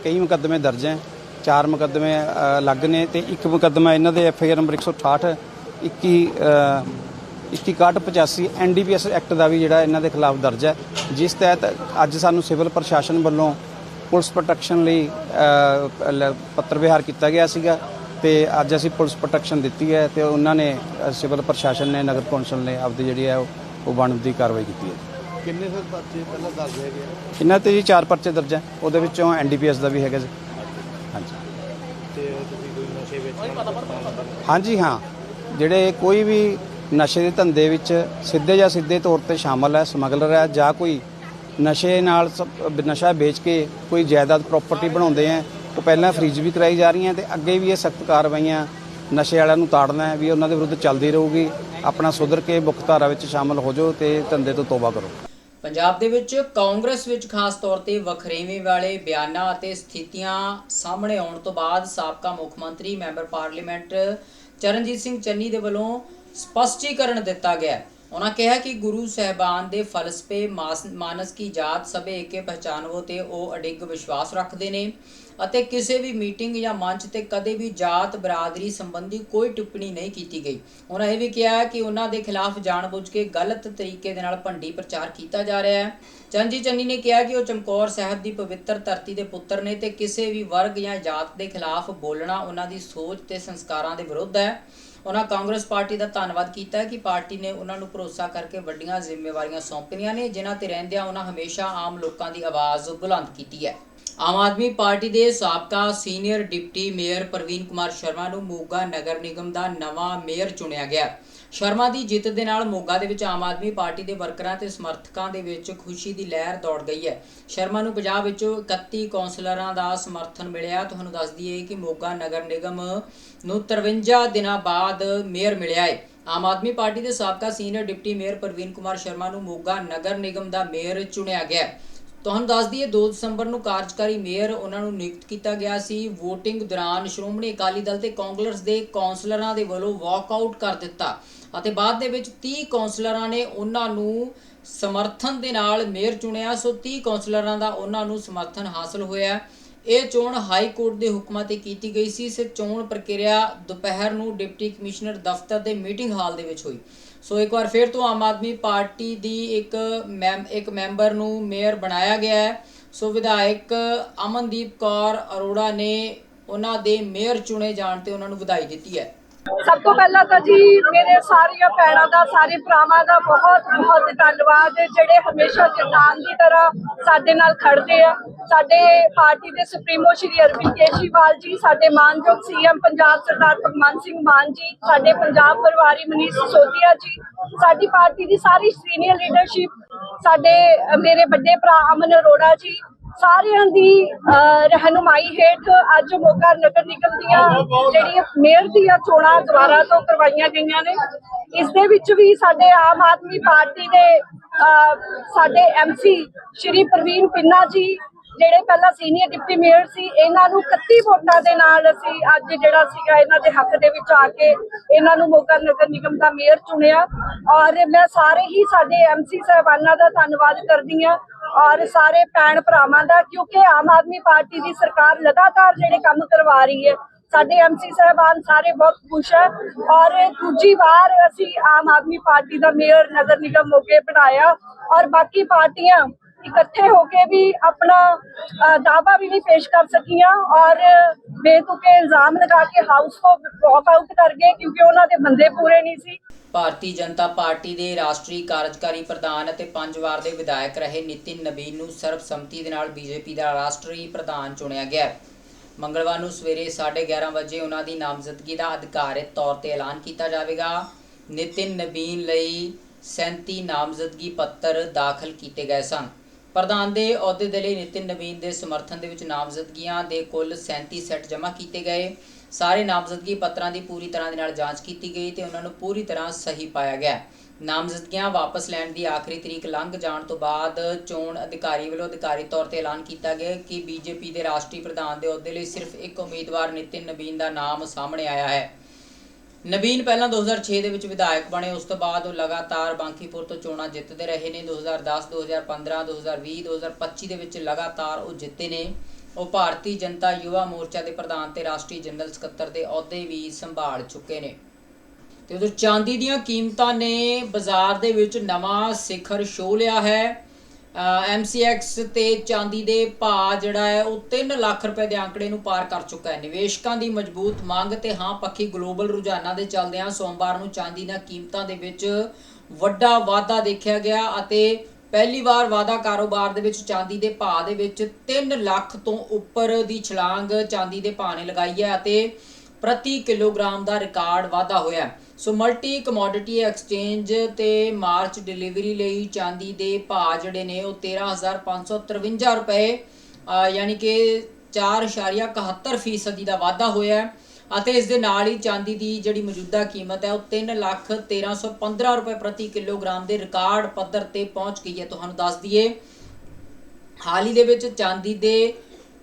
ਕਈ ਮੁਕੱਦਮੇ ਦਰਜ ਹੈ, ਚਾਰ ਮੁਕੱਦਮੇ ਅਲੱਗ ਨੇ ਤੇ ਇੱਕ ਮੁਕੱਦਮਾ ਇਹਨਾਂ ਦੇ ਐਫ ਆਈ ਆਰ ਨੰਬਰ 168 21 ਅ, 2185 ਐਨਡੀਪੀਐਸ ਐਕਟ ਦਾ ਵੀ ਜਿਹੜਾ ਇਹਨਾਂ ਦੇ ਖਿਲਾਫ ਦਰਜ ਹੈ ਜਿਸ ਤਹਿਤ ਅੱਜ ਸਾਨੂੰ ਸਿਵਲ ਪ੍ਰਸ਼ਾਸਨ ਵੱਲੋਂ ਪੁਲਿਸ ਪ੍ਰੋਟੈਕਸ਼ਨ ਲਈ ਪੱਤਰ ਵਿਹਾਰ ਕੀਤਾ ਗਿਆ ਸੀਗਾ ਤੇ ਅੱਜ ਅਸੀਂ ਪੁਲਿਸ ਪ੍ਰੋਟੈਕਸ਼ਨ ਦਿੱਤੀ ਹੈ ਤੇ ਉਹਨਾਂ ਨੇ ਸਿਵਲ ਪ੍ਰਸ਼ਾਸਨ ਨੇ ਨਗਰ ਕੌਂਸਲ ਨੇ ਆਪਦੀ ਜਿਹੜੀ ਹੈ ਉਹ- ਉਹ ਬਣਦੀ ਕਾਰਵਾਈ ਕੀਤੀ ਹੈ। ਕਿੰਨੇ ਸਰ ਬੱਚੇ ਪਹਿਲਾਂ ਦੱਸ ਹੈਗੇ ਇਹਨਾਂ ਤੇ ਜੀ ਚਾਰ ਪਰਚੇ ਦਰਜ ਹੈ ਉਹਦੇ ਵਿੱਚੋਂ ਐਨਡੀਪੀਐਸ ਦਾ ਵੀ ਹੈਗਾ ਜੀ। ਹਾਂਜੀ। ਤੇ ਤੁਸੀਂ ਕੋਈ ਨਸ਼ੇ ਵਿੱਚ ਹਾਂਜੀ ਹਾਂ। ਜਿਹੜੇ ਕੋਈ ਵੀ ਨਸ਼ੇ ਦੇ ਧੰਦੇ ਵਿੱਚ ਸਿੱਧੇ ਜਾਂ ਸਿੱਧੇ ਤੌਰ ਤੇ ਸ਼ਾਮਲ ਹੈ, ਸਮਗਲਰ ਹੈ ਜਾਂ ਕੋਈ ਨਸ਼ੇ ਨਾਲ ਸਬ- ਨਸ਼ਾ ਵੇਚ ਕੇ ਕੋਈ ਜਾਇਦਾਦ ਪ੍ਰਾਪਰਟੀ ਬਣਾਉਂਦੇ ਹੈ, ਉਹ ਪਹਿਲਾਂ ਫ੍ਰੀਜ ਵੀ ਕਰਾਈ ਜਾ ਰਹੀਆਂ ਤੇ ਅੱਗੇ ਵੀ ਇਹ ਸਖਤ ਕਾਰਵਾਈਆਂ ਨਸ਼ੇ ਵਾਲਿਆਂ ਨੂੰ ਤਾੜਨਾ ਹੈ ਵੀ ਉਹਨਾਂ ਦੇ ਵਿਰੁੱਧ ਚੱਲਦੀ ਰਹੂਗੀ। ਆਪਣਾ ਸੁਧਰ ਕੇ ਮੁੱਖ ਧਾਰਾ ਵਿੱਚ ਸ਼ਾਮਲ ਹੋ ਜਾਓ ਤੇ ਧੰਦੇ ਤੋਂ ਤੋਬਾ ਕਰੋ। ਪੰਜਾਬ ਦੇ ਵਿੱਚ ਕਾਂਗਰਸ ਵਿੱਚ ਖਾਸ ਤੌਰ ਤੇ ਵਖਰੇਵੇਂ ਵਾਲੇ ਬਿਆਨਾਂ ਅਤੇ ਸਥਿਤੀਆਂ ਸਾਹਮਣੇ ਆਉਣ ਤੋਂ ਬਾਅਦ ਸਾਬਕਾ ਮੁੱਖ ਮੰਤਰੀ, ਮੈਂਬਰ ਪਾਰਲੀਮੈਂਟ ਚਰਨਜੀਤ ਸਿੰਘ ਚੰਨੀ ਦੇ ਵੱਲੋਂ ਸਪਸ਼ਟੀਕਰਨ ਦਿੱਤਾ ਗਿਆ ਉਹਨਾਂ ਕਿਹਾ ਕਿ ਗੁਰੂ ਸਹਿਬਾਨ ਦੇ ਫਲਸਫੇ ਮਾਸ- ਮਾਨਸ ਕੀ ਜਾਤ ਸਭੇ ਏਕੇ ਪਹਿਚਾਨਵੋ ਤੇ ਉਹ ਅਡਿੱਗ ਵਿਸ਼ਵਾਸ ਰੱਖਦੇ ਨੇ। ਅਤੇ ਕਿਸੇ ਵੀ ਮੀਟਿੰਗ ਜਾਂ ਮੰਚ ਤੇ ਕਦੇ ਵੀ ਜਾਤ ਬਰਾਦਰੀ ਸੰਬੰਧੀ ਕੋਈ ਟਿੱਪਣੀ ਨਹੀਂ ਕੀਤੀ ਗਈ। ਉਹਨਾਂ ਇਹ ਵੀ ਕਿਹਾ ਕਿ ਉਹਨਾਂ ਦੇ ਖਿਲਾਫ ਜਾਣਬੁੱਝ ਕੇ ਗਲਤ ਤਰੀਕੇ ਦੇ ਨਾਲ ਭੰਡੀ ਪ੍ਰਚਾਰ ਕੀਤਾ ਜਾ ਰਿਹਾ ਹੈ। ਚੰਜੀ ਚੰਨੀ ਨੇ ਕਿਹਾ ਕਿ ਉਹ ਚਮਕੌਰ ਸਾਹਿਬ ਦੀ ਪਵਿੱਤਰ ਧਰਤੀ ਦੇ ਪੁੱਤਰ ਨੇ ਤੇ ਕਿਸੇ ਵੀ ਵਰਗ ਜਾਂ ਜਾਤ ਦੇ ਖਿਲਾਫ ਬੋਲਣਾ ਉਹਨਾਂ ਦੀ ਸੋਚ ਤੇ ਸੰਸਕਾਰਾਂ ਦੇ ਵਿਰੁੱਧ ਹੈ। ਉਹਨਾਂ ਕਾਂਗਰਸ ਪਾਰਟੀ ਦਾ ਧੰਨਵਾਦ ਕੀਤਾ ਕਿ ਪਾਰਟੀ ਨੇ ਉਹਨਾਂ ਨੂੰ ਭਰੋਸਾ ਕਰਕੇ ਵੱਡੀਆਂ ਜ਼ਿੰਮੇਵਾਰੀਆਂ ਸੌਂਪੀਆਂ ਨੇ, ਜਿਨ੍ਹਾਂ ਤੇ ਰਹਿੰਦਿਆਂ ਉਹਨਾਂ ਹਮੇਸ਼ਾ ਆਮ ਲੋਕਾਂ ਦੀ ਆਵਾਜ਼ ਬੁਲੰਦ ਕੀਤੀ ਹੈ। ਆਮ ਆਦਮੀ ਪਾਰਟੀ ਦੇ ਸਾਬਕਾ senior deputy mayor Parveen Kumar Sharma ਨੂੰ ਮੋਗਾ ਨਗਰ ਨਿਗਮ ਦਾ ਨਵਾਂ ਮੇਅਰ ਚੁਣਿਆ ਗਿਆ। ਸ਼ਰਮਾ ਦੀ ਜਿੱਤ ਦੇ ਨਾਲ ਮੋਗਾ ਦੇ ਵਿੱਚ ਆਮ ਆਦਮੀ ਪਾਰਟੀ ਦੇ ਵਰਕਰਾਂ ਤੇ ਸਮਰਥਕਾਂ ਦੇ ਵਿੱਚ ਖੁਸ਼ੀ ਦੀ ਲਹਿਰ ਦੌੜ ਗਈ ਹੈ। ਸ਼ਰਮਾ ਨੂੰ ਪੰਜਾਬ ਵਿੱਚੋਂ 31 ਕੌਂਸਲਰਾਂ ਦਾ ਸਮਰਥਨ ਮਿਲਿਆ। ਤੁਹਾਨੂੰ ਦੱਸ ਦਈਏ ਕਿ ਮੋਗਾ ਨਗਰ ਨਿਗਮ ਨੂੰ 53 ਦਿਨਾਂ ਬਾਅਦ ਮੇਅਰ ਮਿਲਿਆ ਹੈ। ਆਮ ਆਦਮੀ ਪਾਰਟੀ ਦੇ ਸਾਬਕਾ senior deputy mayor Parveen Kumar Sharma ਨੂੰ ਮੋਗਾ ਨਗਰ ਨਿਗਮ ਦਾ ਮੇਅਰ ਚੁਣਿਆ ਗਿਆ ਤੁਹਾਨੂੰ ਦੱਸ ਦਈਏ 2 ਦਸੰਬਰ ਨੂੰ ਕਾਰਜਕਾਰੀ ਮੇਅਰ ਉਹਨਾਂ ਨੂੰ ਨਿਯੁਕਤ ਕੀਤਾ ਗਿਆ ਸੀ। VOTING ਦੌਰਾਨ ਸ਼੍ਰੋਮਣੀ ਅਕਾਲੀ ਦਲ ਤੇ ਕਾਂਗਰਸ ਦੇ ਕੌਂਸਲਰਾਂ ਦੇ ਵੱਲੋਂ ਵਾਕਆਊਟ ਕਰ ਦਿੱਤਾ ਅਤੇ ਬਾਅਦ ਦੇ ਵਿੱਚ 30 ਕੌਂਸਲਰਾਂ ਨੇ ਉਹਨਾਂ ਨੂੰ ਸਮਰਥਨ ਦੇ ਨਾਲ ਮੇਅਰ ਚੁਣਿਆ। ਸੋ 30 ਕੌਂਸਲਰਾਂ ਦਾ ਉਹਨਾਂ ਨੂੰ ਸਮਰਥਨ ਹਾਸਲ ਹੋਇਆ। ਇਹ ਚੋਣ ਹਾਈ ਕੋਰਟ ਦੇ ਹੁਕਮਾਂ ਤੇ ਕੀਤੀ ਗਈ ਸੀ। ਇਸ ਚੋਣ ਪ੍ਰਕਿਰਿਆ ਦੁਪਹਿਰ ਨੂੰ ਡਿਪਟੀ ਕਮਿਸ਼ਨਰ ਦਫ਼ਤਰ ਦੇ ਮੀਟਿੰਗ ਹਾਲ ਦੇ ਵਿੱਚ ਹੋਈ। ਸੋ ਇੱਕ ਵਾਰ ਫਿਰ ਤੋਂ ਆਮ ਆਦਮੀ ਪਾਰਟੀ ਦੀ ਇੱਕ ਮੈਮ, ਇੱਕ ਮੈਂਬਰ ਨੂੰ ਮੇਅਰ ਬਣਾਇਆ ਗਿਆ ਹੈ। ਸੋ ਵਿਧਾਇਕ ਅਮਨਦੀਪ ਕੌਰ ਅਰੋੜਾ ਨੇ ਉਹਨਾਂ ਦੇ ਮੇਅਰ ਚੁਣੇ ਜਾਣ ਤੇ ਉਹਨਾਂ ਨੂੰ ਵਧਾਈ ਦਿੱਤੀ ਹੈ। ਸਭ ਤੋਂ ਪਹਿਲਾਂ ਤਾਂ ਜੀ ਮੇਰੇ ਸਾਰੀਆਂ ਭੈਣਾਂ ਦਾ, ਸਾਰੇ ਭਰਾਵਾਂ ਦਾ ਬਹੁਤ ਬਹੁਤ ਧੰਨਵਾਦ। ਜਿਹੜੇ ਹਮੇਸ਼ਾ ਚਟਾਨ ਦੀ ਤਰ੍ਹਾਂ ਸਾਡੇ ਨਾਲ ਖੜਦੇ ਆ। ਸਾਡੇ ਪਾਰਟੀ ਦੇ ਸੁਪਰੀਮੋ ਸ਼੍ਰੀ ਅਰਵਿੰਦ ਕੇਜਰੀਵਾਲ ਜੀ, ਸਾਡੇ ਮਾਨਯੋਗ ਸੀਐਮ ਪੰਜਾਬ ਸਰਦਾਰ ਭਗਵੰਤ ਸਿੰਘ ਮਾਨ ਜੀ, ਸਾਡੇ ਪੰਜਾਬ ਪਰਿਵਾਰੀ ਮਨੀਸ਼ ਸਿਸੋਦੀਆ ਜੀ, ਸਾਡੀ ਪਾਰਟੀ ਦੀ ਸਾਰੀ ਸੀਨੀਅਰ ਲੀਡਰਸ਼ਿਪ, ਸਾਡੇ ਮੇਰੇ ਵੱਡੇ ਭਰਾ ਅਮਨ ਅਰੋੜਾ ਜੀ ਸਾਰਿਆਂ ਦੀ ਅਹ, ਰਹਿਨੁਮਾਈ ਹੇਠ ਅੱਜ ਮੋਗਾ ਨਗਰ ਨਿਗਮ ਦੀਆਂ ਜਿਹੜੀਆਂ ਮੇਅਰ ਦੀਆਂ ਚੋਣਾਂ ਦੁਬਾਰਾ ਤੋਂ ਕਰਵਾਈਆਂ ਗਈਆਂ ਨੇ। ਇਸ ਦੇ ਵਿੱਚ ਵੀ ਸਾਡੇ ਆਮ ਆਦਮੀ ਪਾਰਟੀ ਦੇ ਸਾਡੇ ਐਮਸੀ ਸ਼੍ਰੀ ਪ੍ਰਵੀਨ ਪਿੰਨਾ ਜੀ ਜਿਹੜੇ ਪਹਿਲਾਂ ਸੀਨੀਅਰ ਡਿਪਟੀ ਮੇਅਰ ਸੀ ਇਹਨਾਂ ਨੂੰ 31 ਵੋਟਾਂ ਦੇ ਨਾਲ ਅਸੀਂ ਅੱਜ ਜਿਹੜਾ ਸੀਗਾ ਇਹਨਾਂ ਦੇ ਹੱਕ ਦੇ ਵਿੱਚ ਆ ਕੇ ਇਹਨਾਂ ਨੂੰ ਮੋਗਾ ਨਗਰ ਨਿਗਮ ਦਾ ਮੇਅਰ ਚੁਣਿਆ। ਔਰ ਮੈਂ ਸਾਰੇ ਹੀ ਸਾਡੇ ਐਮਸੀ ਸਾਹਿਬਾਨਾਂ ਦਾ ਧੰਨਵਾਦ ਕਰਦੀ ਹਾਂ। ਔਰ ਸਾਰੇ ਭੈਣ ਭਰਾਵਾਂ ਦਾ, ਕਿਉਂਕਿ ਆਮ ਆਦਮੀ ਪਾਰਟੀ ਦੀ ਸਰਕਾਰ ਲਗਾਤਾਰ ਜਿਹੜੇ ਕੰਮ ਕਰਵਾ ਰਹੀ ਹੈ। ਸਾਡੇ ਐਮਸੀ ਸਾਹਿਬਾਨ ਸਾਰੇ ਬਹੁਤ ਖੁਸ਼ ਹੈ। ਔਰ ਦੂਜੀ ਵਾਰ ਅਸੀਂ ਆਮ ਆਦਮੀ ਪਾਰਟੀ ਦਾ ਮੇਅਰ ਨਗਰ ਨਿਗਮ ਮੋਗੇ ਬਣਾਇਆ ਔਰ ਬਾਕੀ ਪਾਰਟੀਆਂ ਇਕੱਠੇ ਹੋ ਕੇ ਵੀ ਆਪਣਾ ਅ, ਵੀ ਨਹੀਂ ਪੇਸ਼ ਕਰ ਸਕੀਆਂ ਔਰ ਬੇਤੁਕੇ ਇਲਜ਼ਾਮ ਲਗਾ ਕੇ ਹਾਊਸ ਤੋਂ ਵਾਕ ਆਊਟ ਕਰ ਗਏ ਕਿਉਂਕਿ ਉਹਨਾਂ ਦੇ ਬੰਦੇ ਪੂਰੇ ਨਹੀਂ ਸੀ। ਭਾਰਤੀ ਜਨਤਾ ਪਾਰਟੀ ਦੇ ਰਾਸ਼ਟਰੀ ਕਾਰਜਕਾਰੀ ਪ੍ਰਧਾਨ ਅਤੇ ਪੰਜ ਵਾਰ ਦੇ ਵਿਧਾਇਕ ਰਹੇ ਨਿਤਿਨ ਨਬੀਨ ਨੂੰ ਸਰਬਸੰਮਤੀ ਦੇ ਨਾਲ ਬੀਜੇਪੀ ਦਾ ਰਾਸ਼ਟਰੀ ਪ੍ਰਧਾਨ ਚੁਣਿਆ ਗਿਆ ਮੰਗਲਵਾਰ ਨੂੰ ਸਵੇਰੇ 11:30 ਵਜੇ ਉਹਨਾਂ ਦੀ ਨਾਮਜ਼ਦਗੀ ਦਾ ਅਧਿਕਾਰਿਤ ਤੌਰ ਤੇ ਐਲਾਨ ਕੀਤਾ ਜਾਵੇਗਾ। ਨਿਤਿਨ ਨਬੀਨ ਲਈ 37 ਨਾਮਜ਼ਦਗੀ ਪੱਤਰ ਦਾਖਲ ਕੀਤੇ ਗਏ ਸਨ। ਪ੍ਰਧਾਨ ਦੇ ਅਹੁਦੇ ਦੇ ਲਈ ਨਿਤਿਨ ਨਵੀਨ ਦੇ ਸਮਰਥਨ ਦੇ ਵਿੱਚ ਨਾਮਜ਼ਦਗੀਆਂ ਦੇ ਕੁੱਲ 37 ਸੈੱਟ ਜਮ੍ਹਾਂ ਕੀਤੇ ਗਏ। ਸਾਰੇ ਨਾਮਜ਼ਦਗੀ ਪੱਤਰਾਂ ਦੀ ਪੂਰੀ ਤਰ੍ਹਾਂ ਦੇ ਨਾਲ ਜਾਂਚ ਕੀਤੀ ਗਈ ਤੇ ਉਹਨਾਂ ਨੂੰ ਪੂਰੀ ਤਰ੍ਹਾਂ ਸਹੀ ਪਾਇਆ ਗਿਆ। ਨਾਮਜ਼ਦਗੀਆਂ ਵਾਪਸ ਲੈਣ ਦੀ ਆਖਰੀ ਤਰੀਕ ਲੰਘ ਜਾਣ ਤੋਂ ਬਾਅਦ ਚੋਣ ਅਧਿਕਾਰੀ ਵੱਲੋਂ ਅਧਿਕਾਰੀ ਤੌਰ ਤੇ ਐਲਾਨ ਕੀਤਾ ਗਿਆ ਕਿ ਬੀਜੇਪੀ ਦੇ ਰਾਸ਼ਟਰੀ ਪ੍ਰਧਾਨ ਦੇ ਅਹੁਦੇ ਲਈ ਸਿਰਫ ਇੱਕ ਉਮੀਦਵਾਰ ਨਿਤਿਨ ਨਵੀਨ ਦਾ ਨਾਮ ਸਾਹਮਣੇ ਆਇਆ ਹੈ। ਨਵੀਨ ਪਹਿਲਾਂ 2006 ਦੇ ਵਿੱਚ ਵਿਧਾਇਕ ਬਣੇ, ਉਸ ਤੋਂ ਬਾਅਦ ਉਹ ਲਗਾਤਾਰ ਬਾਂਕੀਪੁਰ ਤੋਂ ਚੋਣਾਂ ਜਿੱਤਦੇ ਰਹੇ ਨੇ। 2010 2015 2020 2025 ਦੇ ਵਿੱਚ ਲਗਾਤਾਰ ਉਹ ਜਿੱਤੇ ਨੇ। ਉਹ ਭਾਰਤੀ ਜਨਤਾ ਯੁਵਾ ਮੋਰਚਾ ਦੇ ਪ੍ਰਧਾਨ ਤੇ ਰਾਸ਼ਟਰੀ ਜਨਰਲ ਸਕੱਤਰ ਦੇ ਅਹੁਦੇ ਵੀ ਸੰਭਾਲ ਚੁੱਕੇ ਨੇ। ਤੇ ਉਧਰ ਚਾਂਦੀ ਦੀਆਂ ਕੀਮਤਾਂ ਨੇ ਬਾਜ਼ਾਰ ਦੇ ਵਿੱਚ ਨਵਾਂ ਸਿਖਰ ਛੋਹ ਲਿਆ ਹੈ। ਐਮਸੀਐਕਸ ਤੇ ਚਾਂਦੀ ਦੇ ਭਾਅ ਜਿਹੜਾ ਹੈ ਉਹ 3 ਲੱਖ ਰੁਪਏ ਦੇ ਆંકੜੇ ਨੂੰ ਪਾਰ ਕਰ ਚੁੱਕਾ ਹੈ ਨਿਵੇਸ਼ਕਾਂ ਦੀ ਮਜ਼ਬੂਤ ਮੰਗ ਤੇ ਹਾਂ, ਪੱਖੀ ਗਲੋਬਲ ਰੁਝਾਨਾਂ ਦੇ ਚੱਲਦਿਆਂ ਸੋਮਵਾਰ ਨੂੰ ਚਾਂਦੀ ਦੀਆਂ ਕੀਮਤਾਂ ਦੇ ਵਿੱਚ ਵੱਡਾ ਵਾਧਾ ਦੇਖਿਆ ਗਿਆ ਅਤੇ ਪਹਿਲੀ ਵਾਰ ਵਾਧਾ ਕਾਰੋਬਾਰ ਦੇ ਵਿੱਚ ਚਾਂਦੀ ਦੇ ਭਾਅ ਦੇ ਵਿੱਚ 3 ਲੱਖ ਤੋਂ ਉੱਪਰ ਦੀ ਛਲਾਂਗ ਚਾਂਦੀ ਦੇ ਭਾਅ ਨੇ ਲਗਾਈ ਹੈ ਅਤੇ ਪ੍ਰਤੀ ਕਿਲੋਗ੍ਰਾਮ ਦਾ ਰਿਕਾਰਡ ਵਾਧਾ ਹੋਇਆ ਹੈ। ਸੋ ਮਲਟੀ ਕਮੋਡਿਟੀ ਐਕਸਚੇਂਜ ਤੇ ਮਾਰਚ ਡਿਲੀਵਰੀ ਲਈ ਚਾਂਦੀ ਦੇ ਭਾਅ ਜਿਹੜੇ ਨੇ ਉਹ 13553 ਰੁਪਏ ਯਾਨੀ ਕਿ 4.71 ਫੀਸਦੀ ਦਾ ਵਾਧਾ ਹੋਇਆ ਹੈ ਅਤੇ ਇਸ ਦੇ ਨਾਲ ਹੀ ਚਾਂਦੀ ਦੀ ਜਿਹੜੀ ਮੌਜੂਦਾ ਕੀਮਤ ਹੈ ਉਹ 3,1315 ਰੁਪਏ ਪ੍ਰਤੀ ਕਿਲੋਗ੍ਰਾਮ ਦੇ ਰਿਕਾਰਡ ਪੱਧਰ ਤੇ ਪਹੁੰਚ ਗਈ ਹੈ। ਤੁਹਾਨੂੰ ਦੱਸ ਦਈਏ ਹਾਲ ਹੀ ਦੇ ਵਿੱਚ ਚਾਂਦੀ ਦੇ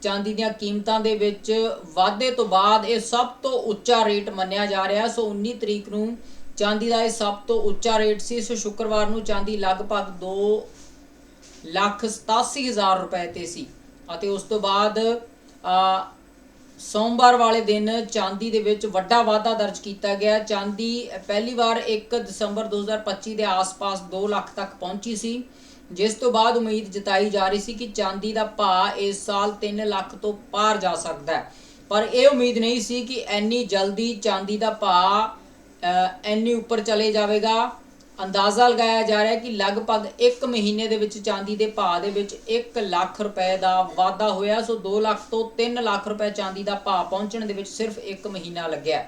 ਚਾਂਦੀ ਦੀਆਂ ਕੀਮਤਾਂ ਦੇ ਵਿੱਚ ਵਾਧੇ ਤੋਂ ਬਾਅਦ ਇਹ ਸਭ ਤੋਂ ਉੱਚਾ ਰੇਟ ਮੰਨਿਆ ਜਾ ਰਿਹਾ। ਸੋ 19 ਤਰੀਕ ਨੂੰ ਚਾਂਦੀ ਦਾ ਇਹ ਸਭ ਤੋਂ ਉੱਚਾ ਰੇਟ ਸੀ। ਸੋ ਸ਼ੁੱਕਰਵਾਰ ਨੂੰ ਚਾਂਦੀ ਲਗਭਗ 2 ਲੱਖ 87 ਹਜ਼ਾਰ ਰੁਪਏ ਤੇ ਸੀ। ਅਤੇ ਉਸ ਤੋਂ ਬਾਅਦ ਸੋਮਵਾਰ ਵਾਲੇ ਦਿਨ ਚਾਂਦੀ ਦੇ ਵਿੱਚ ਵੱਡਾ ਵਾਧਾ ਦਰਜ ਕੀਤਾ ਗਿਆ। ਚਾਂਦੀ ਪਹਿਲੀ ਵਾਰ 1 ਦਸੰਬਰ 2025 ਦੇ ਆਸ-ਪਾਸ 2 ਲੱਖ ਤੱਕ ਪਹੁੰਚੀ ਸੀ। ਜਿਸ ਤੋਂ ਬਾਅਦ ਉਮੀਦ ਜਤਾਈ ਜਾ ਰਹੀ ਸੀ ਕਿ ਚਾਂਦੀ ਦਾ ਭਾਅ ਇਸ ਸਾਲ 3 ਲੱਖ ਤੋਂ ਪਾਰ ਜਾ ਸਕਦਾ ਹੈ। ਪਰ ਇਹ ਉਮੀਦ ਨਹੀਂ ਸੀ ਕਿ ਇੰਨੀ ਜਲਦੀ ਚਾਂਦੀ ਦਾ ਭਾਅ ਇੰਨੀ ਉੱਪਰ ਚਲੇ ਜਾਵੇਗਾ। ਅੰਦਾਜ਼ਾ ਲਗਾਇਆ ਜਾ ਰਿਹਾ ਹੈ ਕਿ ਲਗਭਗ 1 ਮਹੀਨੇ ਦੇ ਵਿੱਚ ਚਾਂਦੀ ਦੇ ਭਾਅ ਦੇ ਵਿੱਚ 1 ਲੱਖ ਰੁਪਏ ਦਾ ਵਾਧਾ ਹੋਇਆ। ਸੋ 2 ਲੱਖ ਤੋਂ 3 ਲੱਖ ਰੁਪਏ ਚਾਂਦੀ ਦਾ ਭਾਅ ਪਹੁੰਚਣ ਦੇ ਵਿੱਚ ਸਿਰਫ 1 ਮਹੀਨਾ ਲੱਗਿਆ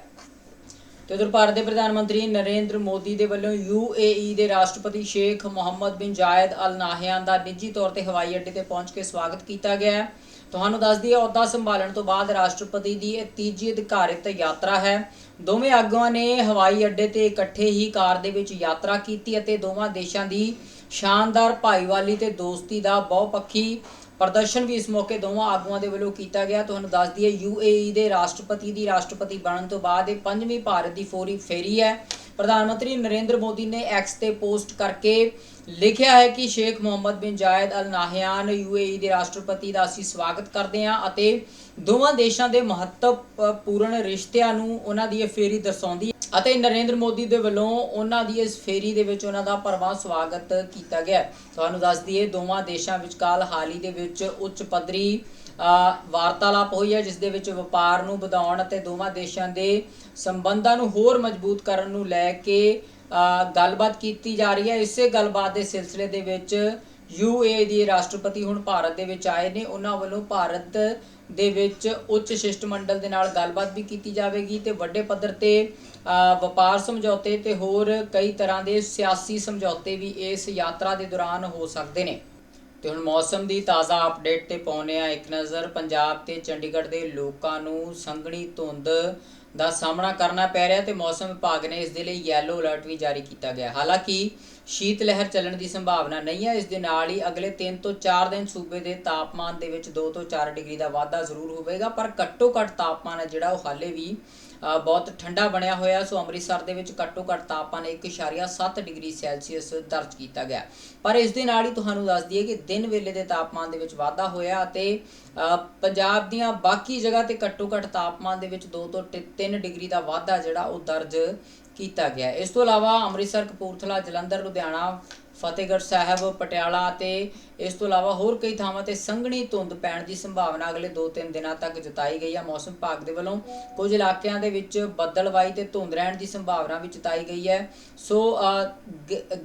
ਤੇ ਉਧਰ ਭਾਰਤ ਦੇ ਪ੍ਰਧਾਨ ਮੰਤਰੀ ਨਰਿੰਦਰ ਮੋਦੀ ਦੇ ਵੱਲੋਂ UAE ਦੇ ਰਾਸ਼ਟਰਪਤੀ ਸ਼ੇਖ ਮੁਹੰਮਦ ਬਿਨ ਜਾਇਦ ਅਲ ਨਾਹਿਆਨ ਦਾ ਨਿੱਜੀ ਤੌਰ ਤੇ ਹਵਾਈ ਅੱਡੇ ਤੇ ਪਹੁੰਚ ਕੇ ਸਵਾਗਤ ਕੀਤਾ ਗਿਆ ਤੁਹਾਨੂੰ ਦੱਸ ਦਈਏ, ਅਹੁਦਾ ਸੰਭਾਲਣ ਤੋਂ ਬਾਅਦ ਰਾਸ਼ਟਰਪਤੀ ਦੀ ਇਹ ਤੀਜੀ ਅਧਿਕਾਰਿਤ ਯਾਤਰਾ ਹੈ। ਦੋਵੇਂ ਆਗੂਆਂ ਨੇ ਹਵਾਈ ਅੱਡੇ ਤੇ ਇਕੱਠੇ ਹੀ ਕਾਰ ਦੇ ਵਿੱਚ ਯਾਤਰਾ ਕੀਤੀ ਅਤੇ ਦੋਵਾਂ ਦੇਸ਼ਾਂ ਦੀ ਸ਼ਾਨਦਾਰ ਭਾਈਵਾਲੀ ਤੇ ਦੋਸਤੀ ਦਾ ਬਹੁਪੱਖੀ ਪ੍ਰਦਰਸ਼ਨ ਵੀ ਇਸ ਮੌਕੇ ਦੋਵਾਂ ਆਗੂਆਂ ਦੇ ਵੱਲੋਂ ਕੀਤਾ ਗਿਆ। ਤੁਹਾਨੂੰ ਦੱਸ ਦਈਏ UAE ਦੇ ਰਾਸ਼ਟਰਪਤੀ ਦੀ ਰਾਸ਼ਟਰਪਤੀ ਬਣਨ ਤੋਂ ਬਾਅਦ ਇਹ ਪੰਜਵੀਂ ਭਾਰਤ ਦੀ ਫੌਰੀ ਫੇਰੀ ਹੈ। ਪ੍ਰਧਾਨ ਮੰਤਰੀ ਨਰਿੰਦਰ ਮੋਦੀ ਨੇ ਐਕਸ ਤੇ ਪੋਸਟ ਕਰਕੇ ਲਿਖਿਆ ਹੈ ਕਿ ਸ਼ੇਖ ਮੁਹੰਮਦ ਬਿਨ ਜਾਇਦ ਅਲ ਨਾਹਿਆਨ UAE ਦੇ ਰਾਸ਼ਟਰਪਤੀ ਦਾ ਅਸੀਂ ਸਵਾਗਤ ਕਰਦੇ ਹਾਂ ਅਤੇ ਦੋਵਾਂ ਦੇਸ਼ਾਂ ਦੇ ਮਹੱਤਵਪੂਰਨ ਰਿਸ਼ਤਿਆਂ ਨੂੰ ਉਹਨਾਂ ਦੀ ਇਹ ਫੇਰੀ ਦਰਸਾਉਂਦੀ ਹੈ ਅਤੇ ਨਰਿੰਦਰ ਮੋਦੀ ਦੇ ਵੱਲੋਂ ਉਹਨਾਂ ਦੀ ਇਸ ਫੇਰੀ ਦੇ ਵਿੱਚ ਉਹਨਾਂ ਦਾ ਭਰਵਾਂ ਸਵਾਗਤ ਕੀਤਾ ਗਿਆ ਤੁਹਾਨੂੰ ਦੱਸ ਦਈਏ ਦੋਵਾਂ ਦੇਸ਼ਾਂ ਵਿਚਕਾਰ ਹਾਲ ਹੀ ਦੇ ਵਿੱਚ ਉੱਚ ਪੱਧਰੀ ਅ, ਵਾਰਤਾਲਾਪ ਹੋਈ ਹੈ ਜਿਸ ਦੇ ਵਿੱਚ ਵਪਾਰ ਨੂੰ ਵਧਾਉਣ ਅਤੇ ਦੋਵਾਂ ਦੇਸ਼ਾਂ ਦੇ ਸੰਬੰਧਾਂ ਨੂੰ ਹੋਰ ਮਜ਼ਬੂਤ ਕਰਨ ਨੂੰ ਲੈ ਕੇ ਗੱਲਬਾਤ ਕੀਤੀ ਜਾ ਰਹੀ ਹੈ। ਇਸੇ ਗੱਲਬਾਤ ਦੇ ਸਿਲਸਿਲੇ ਦੇ ਵਿੱਚ ਯੂਏ ਦੀ ਰਾਸ਼ਟਰਪਤੀ ਹੁਣ ਭਾਰਤ ਦੇ ਵਿੱਚ ਆਏ ਨੇ। ਉਹਨਾਂ ਵੱਲੋਂ ਭਾਰਤ ਦੇ ਵਿੱਚ ਉੱਚ ਸ਼ਿਸ਼ਟਮੰਡਲ ਦੇ ਨਾਲ ਗੱਲਬਾਤ ਵੀ ਕੀਤੀ ਜਾਵੇਗੀ ਤੇ ਵੱਡੇ ਪੱਧਰ ਤੇ ਵਪਾਰ ਸਮਝੌਤੇ ਤੇ ਹੋਰ ਕਈ ਤਰ੍ਹਾਂ ਦੇ ਸਿਆਸੀ ਸਮਝੌਤੇ ਵੀ ਇਸ ਯਾਤਰਾ ਦੇ ਦੌਰਾਨ ਹੋ ਸਕਦੇ ਨੇ। ਤੇ ਹੁਣ ਮੌਸਮ ਦੀ ਤਾਜ਼ਾ ਅਪਡੇਟ ਤੇ ਪਾਉਨੇ ਆ ਇੱਕ ਨਜ਼ਰ ਪੰਜਾਬ ਤੇ ਚੰਡੀਗੜ੍ਹ ਦੇ ਲੋਕਾਂ ਨੂੰ ਸੰਘਣੀ ਧੁੰਦ ਦਾ ਸਾਹਮਣਾ ਕਰਨਾ ਪੈ ਰਿਹਾ ਤੇ ਮੌਸਮ ਵਿਭਾਗ ਨੇ ਇਸ ਦੇ ਲਈ ਯੈਲੋ ਅਲਰਟ ਵੀ ਜਾਰੀ ਕੀਤਾ ਗਿਆ। ਹਾਲਾਂਕਿ ਸ਼ੀਤ ਲਹਿਰ ਚੱਲਣ ਦੀ ਸੰਭਾਵਨਾ ਨਹੀਂ ਹੈ। ਇਸ ਦੇ ਨਾਲ ਹੀ ਅਗਲੇ 3 ਤੋਂ 4 ਦਿਨ ਸੂਬੇ ਦੇ ਤਾਪਮਾਨ ਦੇ ਵਿੱਚ 2 ਤੋਂ 4 ਡਿਗਰੀ ਦਾ ਵਾਧਾ ਜ਼ਰੂਰ ਹੋਵੇਗਾ, ਪਰ ਘੱਟੋ ਘੱਟ ਤਾਪਮਾਨ ਹੈ ਜਿਹੜਾ ਉਹ ਹਾਲੇ ਵੀ ਬਹੁਤ ਠੰਡਾ ਬਣਿਆ ਹੋਇਆ, ਸੋ ਅੰਮ੍ਰਿਤਸਰ ਦੇ ਵਿੱਚ ਘੱਟੋ ਘੱਟ ਤਾਪਮਾਨ 1.7 ਡਿਗਰੀ ਸੈਲਸੀਅਸ ਦਰਜ ਕੀਤਾ ਗਿਆ। ਪਰ ਇਸ ਦੇ ਨਾਲ ਹੀ ਤੁਹਾਨੂੰ ਦੱਸ ਦਈਏ ਕਿ ਦਿਨ ਵੇਲੇ ਦੇ ਤਾਪਮਾਨ ਦੇ ਵਿੱਚ ਵਾਧਾ ਹੋਇਆ ਅਤੇ ਪੰਜਾਬ ਦੀਆਂ ਬਾਕੀ ਜਗ੍ਹਾ ਤੇ ਘੱਟੋ ਘੱਟ ਤਾਪਮਾਨ ਦੇ ਵਿੱਚ 2 ਤੋਂ 3 ਡਿਗਰੀ ਦਾ ਵਾਧਾ ਜਿਹੜਾ ਉਹ ਦਰਜ ਕੀਤਾ ਗਿਆ। ਇਸ ਤੋਂ ਇਲਾਵਾ ਅੰਮ੍ਰਿਤਸਰ, ਕਪੂਰਥਲਾ, ਜਲੰਧਰ, ਲੁਧਿਆਣਾ, ਫਤਿਹਗੜ੍ਹ ਸਾਹਿਬ, ਪਟਿਆਲਾ ਤੇ ਇਸ ਤੋਂ ਇਲਾਵਾ ਹੋਰ ਕਈ ਥਾਵਾਂ ਤੇ ਸੰਘਣੀ ਧੁੰਦ ਪੈਣ ਦੀ ਸੰਭਾਵਨਾ ਅਗਲੇ 2-3 ਦਿਨਾਂ ਤੱਕ ਜਤਾਈ ਗਈ ਹੈ ਮੌਸਮ ਵਿਭਾਗ ਦੇ ਵੱਲੋਂ ਕੁਝ ਇਲਾਕਿਆਂ ਦੇ ਵਿੱਚ ਬੱਦਲਵਾਈ ਤੇ ਧੁੰਦ ਰਹਿਣ ਦੀ ਸੰਭਾਵਨਾ ਵੀ ਜਤਾਈ ਗਈ ਹੈ। ਸੋ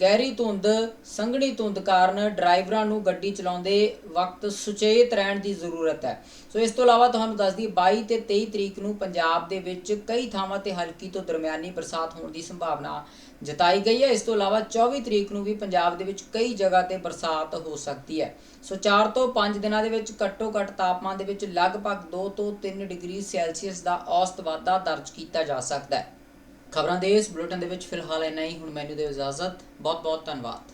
ਗਹਿਰੀ ਧੁੰਦ, ਸੰਘਣੀ ਧੁੰਦ ਕਾਰਨ ਡਰਾਈਵਰਾਂ ਨੂੰ ਗੱਡੀ ਚਲਾਉਂਦੇ ਵਕਤ ਸੁਚੇਤ ਰਹਿਣ ਦੀ ਜ਼ਰੂਰਤ ਹੈ। ਸੋ, ਇਸ ਤੋਂ ਇਲਾਵਾ ਤੁਹਾਨੂੰ ਦੱਸ ਦਈਏ 22 ਤੇ 23 ਤਰੀਕ ਨੂੰ ਪੰਜਾਬ ਦੇ ਵਿੱਚ ਕਈ ਥਾਵਾਂ ਤੇ ਹਲਕੀ ਤੋਂ ਦਰਮਿਆਨੀ ਬਰਸਾਤ ਹੋਣ ਦੀ ਸੰਭਾਵਨਾ ਜਤਾਈ ਗਈ ਹੈ। ਇਸ ਤੋਂ ਇਲਾਵਾ 24 ਤਰੀਕ ਨੂੰ ਵੀ ਪੰਜਾਬ ਦੇ ਵਿੱਚ ਕਈ ਜਗ੍ਹਾ ਤੇ ਬਰਸਾਤ ਹੋ ਸਕਦੀ ਸਕਦੀ ਹੈ। ਸੋ 4 ਤੋਂ 5 ਦਿਨਾਂ ਦੇ ਵਿੱਚ ਘੱਟੋ ਘੱਟ ਤਾਪਮਾਨ ਦੇ ਵਿੱਚ ਲਗਭਗ 2 ਤੋਂ 3 ਡਿਗਰੀ ਸੈਲਸੀਅਸ ਦਾ ਔਸਤ ਵਾਧਾ ਦਰਜ ਕੀਤਾ ਜਾ ਸਕਦਾ ਹੈ। ਖਬਰਾਂ ਦੇ ਇਸ ਬੁਲੇਟਿਨ ਦੇ ਵਿੱਚ ਫਿਲਹਾਲ ਇੰਨਾ ਹੀ। ਹੁਣ ਮੈਨੂੰ ਦਿਓ ਇਜਾਜ਼ਤ। ਬਹੁਤ ਬਹੁਤ ਧੰਨਵਾਦ।